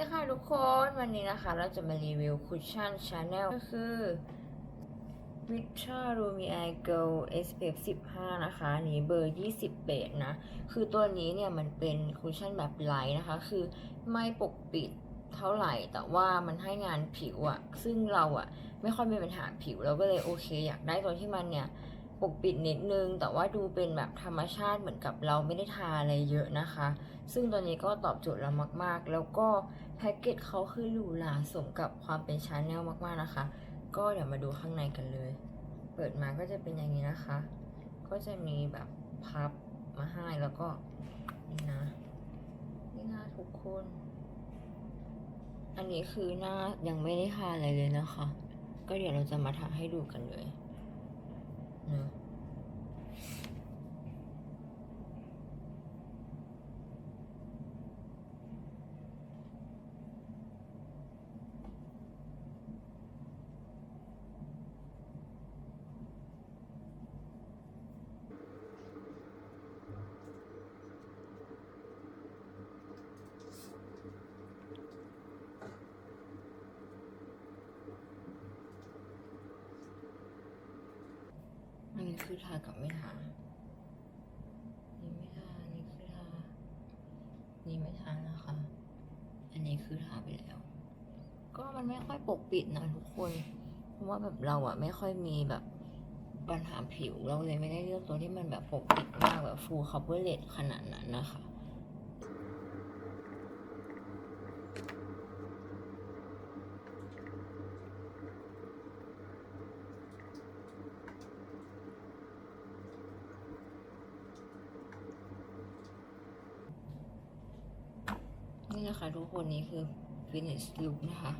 ดีค่ะทุกคนวันนี้นะคะ เราจะมารีวิวคุชชั่นชาแนลก็คือ Vitra Rumi Eye Girl SPF 15 นะคะนนี้เบอร์ 20 เบสนะ คือตัวนี้เนี่ยมันเป็นคุชชั่นแบบไลท์นะคะ คือไม่ปกปิดเท่าไหร่ แต่ว่ามันให้งานผิวอะซึ่งเราอะไม่ค่อยมีปัญหาผิวเราก็เลยโอเค อยากได้ตัวที่มันเนี่ย ปกปิดนิดนึง แต่ว่าดูเป็นแบบธรรมชาติเหมือนกับเราไม่ได้ทาอะไรเยอะนะคะ ซึ่งตัวนี้ก็ตอบโจทย์เรามากๆ แล้วก็แพ็กเกจเขาคือหรูหราสมกับความเป็นชาแนลมากๆนะคะ ก็เดี๋ยวมาดูข้างในกันเลย เปิดมาก็จะเป็นอย่างนี้นะคะ ก็จะมีแบบพับมาให้แล้วก็นี่นะนี่นะทุกคน อันนี้คือหน้ายังไม่ได้ทาอะไรเลยนะคะ ก็เดี๋ยวเราจะมาทาให้ดูกันเลยเนอะ อั นี่คือทากับไม่ทานี่ไม่ทานี่คือทานี่ไม่ทานะคะ อันนี้คือทาไปแล้ว ก็มันไม่ค่อยปกปิดนะทุกคน เพราะว่าแบบเราอะไม่ค่อยมีแบบปัญหาผิวเราเลยไม่ได้เลือกตัวที่มันแบบปกปิดมากแบบ full coverage ขนาดนั้นนะคะ นี่นะคะทุกคนนี่คือ finish look นะคะ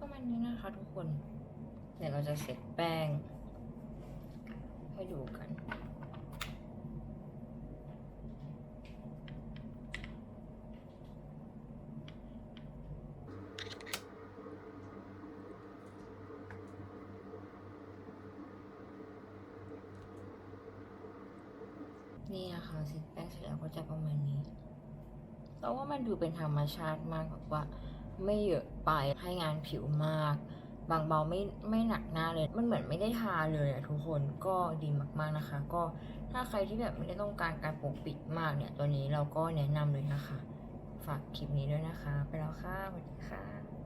ประมาณนี้นะคะทุกคน เดี๋ยวเราจะเสร็จแป้ง ให้ดูกันนี่นะคะเสร็จแป้งเสร็จแล้วก็จะประมาณนี้ แต่ว่ามันดูเป็นธรรมชาติมากแบบว่า ไม่เยอะไปให้งานผิวมาก บางเบาไม่ไม่หนักหน้าเลย มันเหมือนไม่ได้ทาเลยอะทุกคนก็ดีมากๆนะคะ ก็ถ้าใครที่แบบไม่ได้ต้องการการปกปิดมากเนี่ยตัวนี้เราก็แนะนำเลยนะคะ ฝากคลิปนี้ด้วยนะคะ ไปแล้วค่ะสวัสดีค่ะ